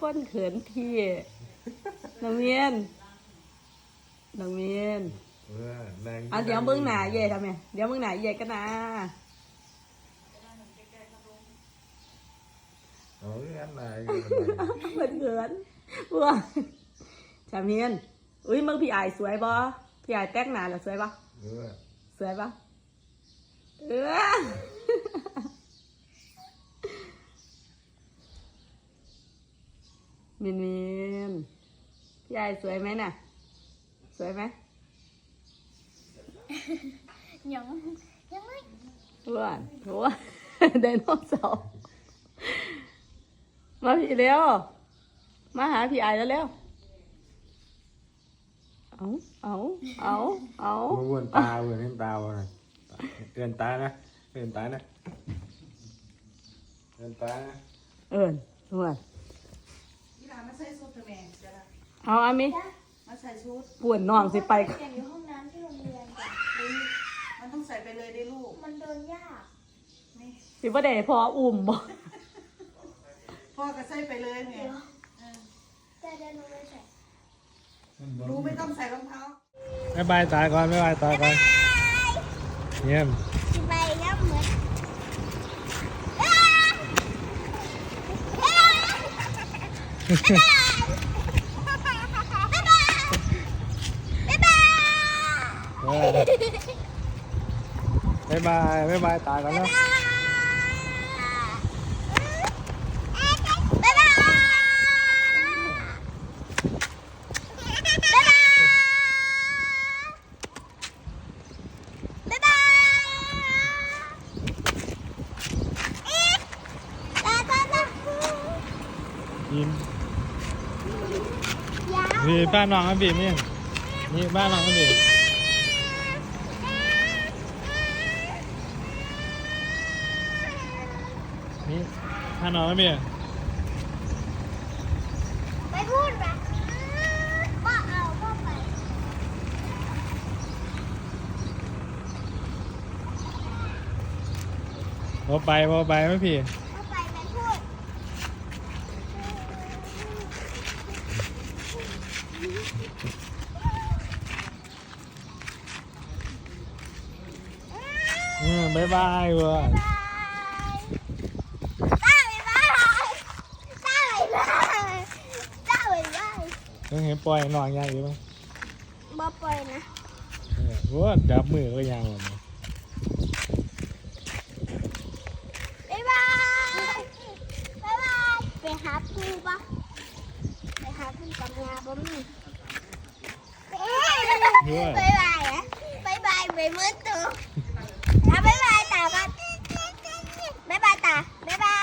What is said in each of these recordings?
คนเขินพี่น้องเมียนน้องเมียนเออแรงอะเดี๋ยวเบิ่งหน้าเย่ทำไมเดี๋ยวเบิ่งหน้าเย่กันนะเอาเรื่องอะไรเหมือนเขินว้าชาเมียนอุ้ยมึงพี่อายสวยบ่พี่อายแต่งหน้าแล้วสวยบ่เออ สวยบ่เออ เมียนเมียนพี่อายสวยไหมน่ะ สวยไหมยังยังไม่อ้วนอ้วนไดโนเสาร์มาพี่เร็ว มาหาพี่ไอแล้วเร็ว เอาเอาเอาเอาเวนตาเวนเห็นตาบ่นะเตือนตานะเตือนตานะเตือนตานะเอิญอ้วนนี่ล่ะมา ใส่ชุดเถอะแม่จ้ะล่ะเอาอามิมาใส่ชุดปวดน้องสิไปเรียนอยู่ห้องน้ำที่โรงเรียนจ้ะมันต้องใส่ไปเลยได้ลูกมันเดินยากนี่สิบ่ได้พออุ่มบ่ พ่อก็ใส่ไปเลยแม่เดี๋ยวเออแต่เดินลงไปใส่หนูไม่ต้องใส่รองเท้าบ๊ายบายตาก่อนบ๊ายบายตาก่อนเยี่ยม สิไปแล้วเหมือน บ๊ายบายเออบ๊ายบายบ๊ายบายตาก่อ นแล้วบ๊ายบายบ๊ายบายบ๊ายบายอีกตาตาตายิ้มยาวนี่บ้านน้องอันบีมนี่นี่บ้านน้องอันบีมนี่บ้านน้องอันบีมไปพูดแบบพ่อเอาพ่อไปพอไปพอไปไหมพี่ พ่อไปไปพูด อืมบ๊ายบายเว้ยบายตาบ๊ายบายตาบ๊ายบายตาบ๊ายบายต้องเห็นปล่อยนอนยางอยู่ไหมบ่ปล่อยนะเออโอ้ดับมือก็ยางหมดบ๊ายบาย บ๊ายบาย ไปหาปูปะไปหาปู กับงาบ่มีบ๊ายบายอะบ๊ายบายไปมืดตัวอะบ๊ายบายตากันบ๊ายบายตาบ๊ายบา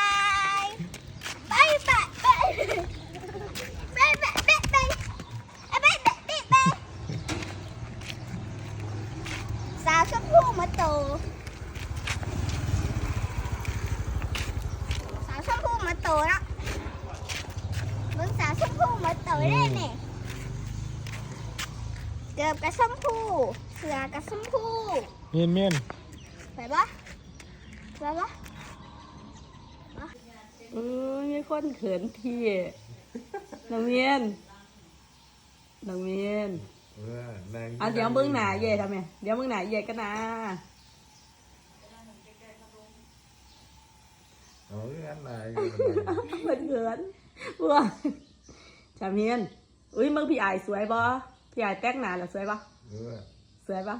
ยบ๊ายบายบ๊ายบายบ๊ายบายบ๊ายบายบ๊ายบายบายบายสาวชมพู่มาโตสาวชมพู่มาโตแล้ว พู่มาโตได้เนี่ยเกือบกับชมพู่เสือกับชมพู่เมียนเมียนไปปะไปปะเออมีคนเขินพี่น้องเมียนน้องเมียนเออแรงอะเดี๋ยวเบิ่งหน้าเย่ทำไมเดี๋ยวเบิ่งหน้าเย่กันนะเอาเรื่องอะไรเหมือนเขินว้า ชาเมียนอุ้ยมึงพี่อายสวยบ่พี่อายแต่งหน้าแล้วสวยบ่ เออ สวยบ่เ